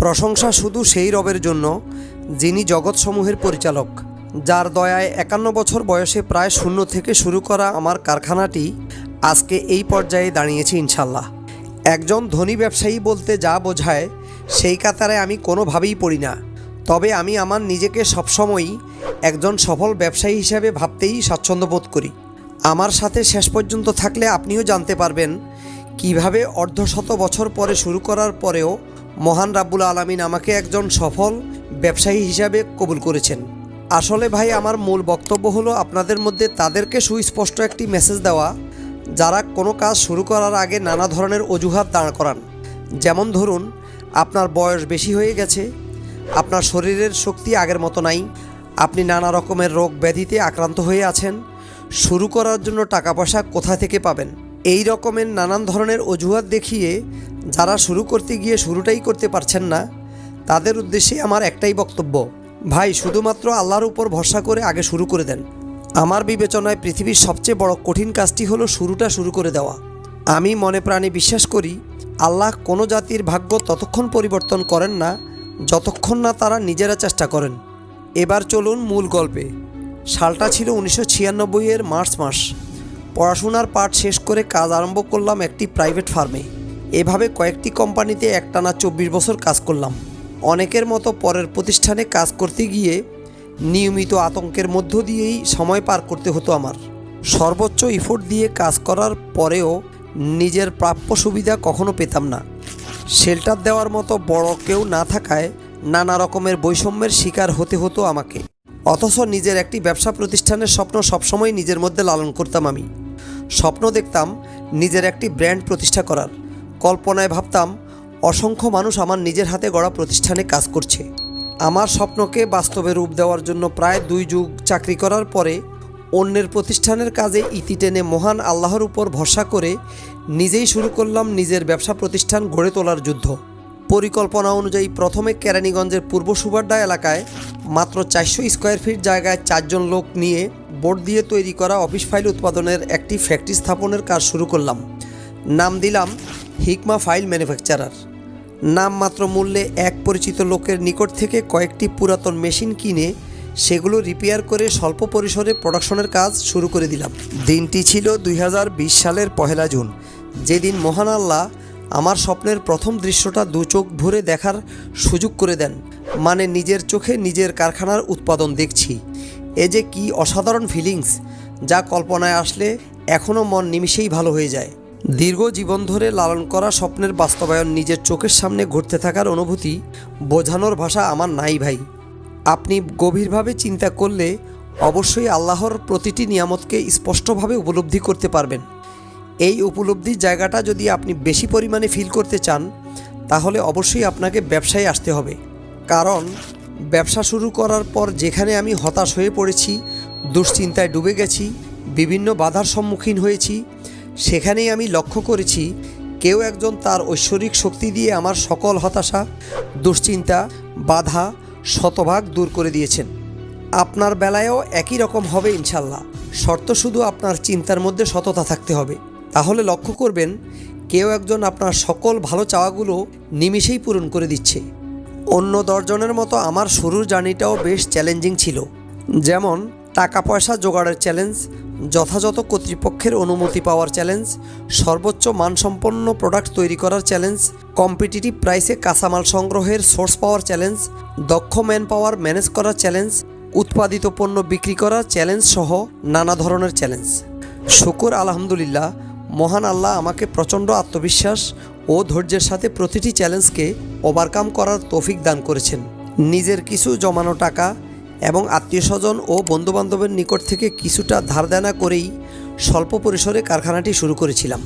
প্রশংসা শুধু সেই রবের জন্য, যিনি জগৎসমূহের পরিচালক, যার দয়ায় একান্ন বছর বয়সে প্রায় শূন্য থেকে শুরু করা আমার কারখানাটি আজকে এই পর্যায়ে দাঁড়িয়েছে ইনশাল্লাহ। একজন ধনী ব্যবসায়ী বলতে যা বোঝায়, সেই কাতারে আমি কোনোভাবেই পড়ি না। তবে আমি আমার নিজেকে সবসময়ই একজন সফল ব্যবসায়ী হিসেবে ভাবতেই স্বাচ্ছন্দ্য বোধ করি। আমার সাথে শেষ পর্যন্ত থাকলে আপনিও জানতে পারবেন, কীভাবে অর্ধশত বছর পরে শুরু করার পরেও মহান রাব্বুল আলমিন আমাকে একজন সফল ব্যবসায়ী হিসাবে কবুল করেছেন। আসলে ভাই, আমার মূল বক্তব্য হলো আপনাদের মধ্যে তাদেরকে সুস্পষ্ট একটি মেসেজ দেওয়া। যারা কোনো কাজ শুরু করার আগে নানা ধরনের অজুহাত দাঁড় করান। যেমন ধরুন, আপনার বয়স বেশি হয়ে গেছে, আপনার শরীরের শক্তি আগের মতো নাই, আপনি নানা রকমের রোগ ব্যাধিতে আক্রান্ত হয়ে আছেন, শুরু করার জন্য টাকা পয়সা কোথা থেকে পাবেন? এই রকমের নানান ধরনের অজুহাত দেখিয়ে যারা শুরু করতে গিয়ে শুরুটাই করতে পারছেন না, তাদের উদ্দেশ্যে আমার একটাই বক্তব্য। ভাই, শুধুমাত্র আল্লাহর উপর ভরসা করে আগে শুরু করে দেন। আমার বিবেচনায় পৃথিবীর সবচেয়ে বড় কঠিন কাজটি হলো শুরুটা শুরু করে দেওয়া। আমি মনে প্রাণে বিশ্বাস করি, আল্লাহ কোনো জাতির ভাগ্য ততক্ষণ পরিবর্তন করেন না, যতক্ষণ না তারা নিজেরা চেষ্টা করেন। এবার চলুন মূল গল্পে। সালটা ছিল উনিশশো ছিয়ানব্বই এর মার্চ মাস। পড়াশোনার পাঠ শেষ করে কাজ আরম্ভ করলাম একটি প্রাইভেট ফার্মে। এভাবে কয়েকটি কোম্পানিতে একটানা চব্বিশ বছর কাজ করলাম। অনেকের মতো পরের প্রতিষ্ঠানে কাজ করতে গিয়ে নিয়মিত আতঙ্কের মধ্য দিয়েই সময় পার করতে হতো আমার। সর্বোচ্চ ইফোর্ট দিয়ে কাজ করার পরেও নিজের প্রাপ্য সুবিধা কখনো পেতাম না। শেল্টার দেওয়ার মতো বড় কেউ না থাকায় নানা রকমের বৈষম্যের শিকার হতে হতো আমাকে। অথচ নিজের একটি ব্যবসা প্রতিষ্ঠানের স্বপ্ন সবসময় নিজের মধ্যে লালন করতাম আমি। স্বপ্ন দেখতাম নিজের একটি ব্র্যান্ড প্রতিষ্ঠা করার। কল্পনায় ভাবতাম, অসংখ্য মানুষ আমার নিজের হাতে গড়া প্রতিষ্ঠানে কাজ করছে। আমার স্বপ্নকে বাস্তবে রূপ দেওয়ার জন্য প্রায় দুই যুগ চাকরি করার পরে অন্যের প্রতিষ্ঠানের কাজে ইতি টেনে মহান আল্লাহর উপর ভরসা করে নিজেই শুরু করলাম নিজের ব্যবসা প্রতিষ্ঠান গড়ে তোলার যুদ্ধ। পরিকল্পনা অনুযায়ী প্রথমে কেরানীগঞ্জের পূর্ব সুবাড্ডা এলাকায় মাত্র চারশো স্কোয়ার ফিট জায়গায় চারজন লোক নিয়ে বোর্ড দিয়ে তৈরি করা অফিস ফাইল উৎপাদনের একটি ফ্যাক্টরি স্থাপনের কাজ শুরু করলাম। নাম দিলাম হিকমা ফাইল ম্যানুফ্যাকচারার। নামমাত্র মূল্যে এক পরিচিত লোকের নিকট থেকে কয়েকটি পুরাতন মেশিন কিনে সেগুলো রিপেয়ার করে স্বল্প পরিসরে প্রোডাকশনের কাজ শুরু করে দিলাম। দিনটি ছিল দুই হাজার বিশ সালের পহেলা জুন। যেদিন মহান আল্লাহ আমার স্বপ্নের প্রথম দৃশ্যটা দু চোখ ভরে দেখার সুযোগ করে দেন। মানে নিজের চোখে নিজের কারখানার উৎপাদন দেখছি। এ যে কি অসাধারণ ফিলিংস যা কল্পনায় আসলে এখনও মন নিমিষেই ভালো হয়ে যায়। দীর্ঘ জীবন ধরে লালন করা স্বপ্নের বাস্তবায়ন নিজের চোখের সামনে ঘটতে থাকার অনুভূতি বোঝানোর ভাষা আমার নাই ভাই। আপনি গভীরভাবে চিন্তা করলে অবশ্যই আল্লাহর প্রতিটি নিয়ামতকে স্পষ্টভাবে উপলব্ধি করতে পারবেন। এই উপলব্ধির জায়গাটা যদি আপনি বেশি পরিমাণে ফিল করতে চান, তাহলে অবশ্যই আপনাকে ব্যবসায় আসতে হবে। কারণ, ব্যবসা শুরু করার পর যেখানে আমি হতাশ হয়ে পড়েছি, দুশ্চিন্তায় ডুবে গেছি, বিভিন্ন বাধার সম্মুখীন হয়েছি, সেখানেই আমি লক্ষ্য করেছি, কেউ একজন তার ঐশ্বরিক শক্তি দিয়ে আমার সকল হতাশা, দুশ্চিন্তা, বাধা শতভাগ দূর করে দিয়েছেন। আপনার বেলায়ও একই রকম হবে ইনশাল্লাহ। শর্ত শুধু আপনার চিন্তার মধ্যে সততা থাকতে হবে। তাহলে লক্ষ্য করবেন, কেউ একজন আপনার সকল ভালো চাওয়াগুলো নিমিষেই পূরণ করে দিচ্ছে। অন্য দশজনের মতো আমার শুরুর জার্নিটাও বেশ চ্যালেঞ্জিং ছিল। যেমন টাকা পয়সা জোগাড়ের চ্যালেঞ্জ, যথাযথ কর্তৃপক্ষের অনুমতি পাওয়ার চ্যালেঞ্জ, সর্বোচ্চ মানসম্পন্ন প্রোডাক্ট তৈরি করার চ্যালেঞ্জ, কম্পিটিটিভ প্রাইসে কাঁচামাল সংগ্রহের সোর্স পাওয়ার চ্যালেঞ্জ, দক্ষ ম্যান পাওয়ার ম্যানেজ করার চ্যালেঞ্জ, উৎপাদিত পণ্য বিক্রি করার চ্যালেঞ্জ সহ নানা ধরনের চ্যালেঞ্জ। শুকুর, আলহামদুলিল্লাহ। মহান আল্লাহ আমাকে প্রচণ্ড আত্মবিশ্বাস ও ধৈর্যের সাথে প্রতিটি চ্যালেঞ্জকে ওভারকাম করার তৌফিক দান করেছেন। নিজের কিছু জমানো টাকা এবং আত্মীয় স্বজন ও বন্ধুবান্ধবের নিকট থেকে কিছুটা ধার দেনা করেই স্বল্প পরিসরে কারখানাটি শুরু করেছিলাম।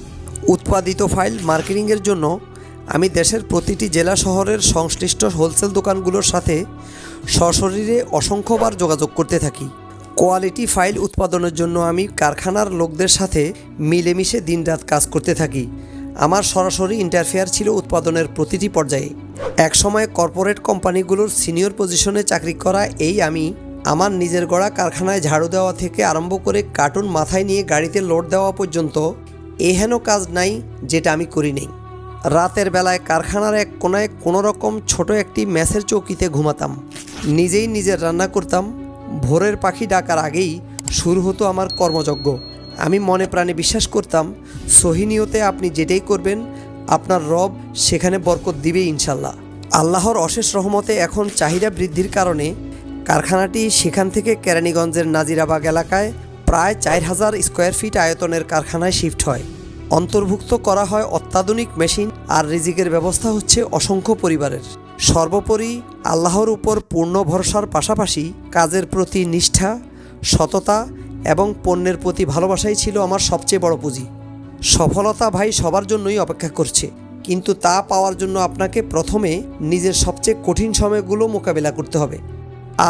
উৎপাদিত ফাইল মার্কেটিংয়ের জন্য আমি দেশের প্রতিটি জেলা শহরের সংশ্লিষ্ট হোলসেল দোকানগুলোর সাথে সশরীরে অসংখ্যবার যোগাযোগ করতে থাকি। কোয়ালিটি ফাইল উৎপাদনের জন্য আমি কারখানার লোকদের সাথে মিলেমিশে দিনরাত কাজ করতে থাকি। আমার সরাসরি ইন্টারফেয়ার ছিল উৎপাদনের প্রতিটি পর্যায়ে। একসময় কর্পোরেট কোম্পানিগুলোর সিনিয়র পজিশনে চাকরি করা এই আমি আমার নিজের গড়া কারখানায় ঝাড়ু দেওয়া থেকে আরম্ভ করে কার্টুন মাথায় নিয়ে গাড়িতে লোড দেওয়া পর্যন্ত এহেন কাজ নাই যেটা আমি করি নেই। রাতের বেলায় কারখানার এক কোনায় কোনো রকম ছোট একটি ম্যাসের চৌকিতে ঘুমাতাম। নিজেই নিজের রান্না করতাম। ভোরের পাখি ডাকার আগেই শুরু হতো আমার কর্মযজ্ঞ। আমি মনে প্রাণে বিশ্বাস করতাম, সহিনিয়তে আপনি যেটাই করবেন, আপনার রব সেখানে বরকত দিবে ইনশাল্লাহ। আল্লাহর অশেষ রহমতে এখন চাহিদা বৃদ্ধির কারণে কারখানাটি সেখান থেকে কেরানীগঞ্জের নাজিরাবাগ এলাকায় প্রায় চার হাজার স্কোয়ার ফিট আয়তনের কারখানায় শিফট হয়। অন্তর্ভুক্ত করা হয় অত্যাধুনিক মেশিন আর রিজিকের ব্যবস্থা হচ্ছে অসংখ্য পরিবারের। সর্বোপরি আল্লাহর উপর পূর্ণ ভরসার পাশাপাশি কাজের প্রতি নিষ্ঠা, সততা এবং পণ্যের প্রতি ভালোবাসাই ছিল আমার সবচেয়ে বড় পুঁজি। সফলতা ভাই সবার জন্যই অপেক্ষা করছে, কিন্তু তা পাওয়ার জন্য আপনাকে প্রথমে নিজের সবচেয়ে কঠিন সময়গুলো মোকাবিলা করতে হবে।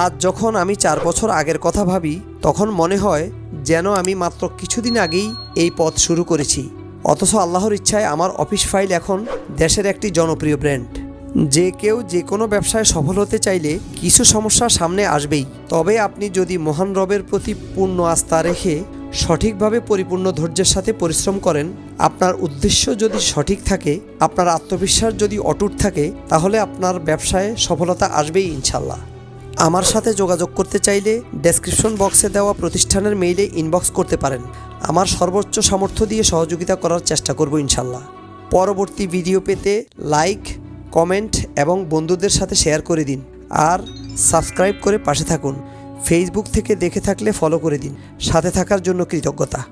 আজ যখন আমি চার বছর আগের কথা ভাবি, তখন মনে হয় যেন আমি মাত্র কিছুদিন আগেই এই পথ শুরু করেছি, অথচ আল্লাহর ইচ্ছায় আমার অফিস ফাইল এখন দেশের একটি জনপ্রিয় ব্র্যান্ড। যে কেউ যে কোনো ব্যবসায় সফল হতে চাইলে কিছু সমস্যা সামনে আসবেই। তবে আপনি যদি মহান রবের প্রতি পূর্ণ আস্থা রেখে সঠিকভাবে পরিপূর্ণ ধৈর্যের সাথে পরিশ্রম করেন, আপনার উদ্দেশ্য যদি সঠিক থাকে, আপনার আত্মবিশ্বাস যদি অটুট থাকে, তাহলে আপনার ব্যবসায় সফলতা আসবেই ইনশাল্লাহ। আমার সাথে যোগাযোগ করতে চাইলে ডেসক্রিপশন বক্সে দেওয়া প্রতিষ্ঠানের মেইলে ইনবক্স করতে পারেন। আমার সর্বোচ্চ সামর্থ্য দিয়ে সহযোগিতা করার চেষ্টা করব ইনশাল্লাহ। পরবর্তী ভিডিও পেতে লাইক কমেন্ট এবং বন্ধুদের সাথে শেয়ার করে দিন। আর সাবস্ক্রাইব করে পাশে থাকুন। ফেসবুক থেকে দেখে থাকলে ফলো করে দিন। সাথে থাকার জন্য কৃতজ্ঞতা।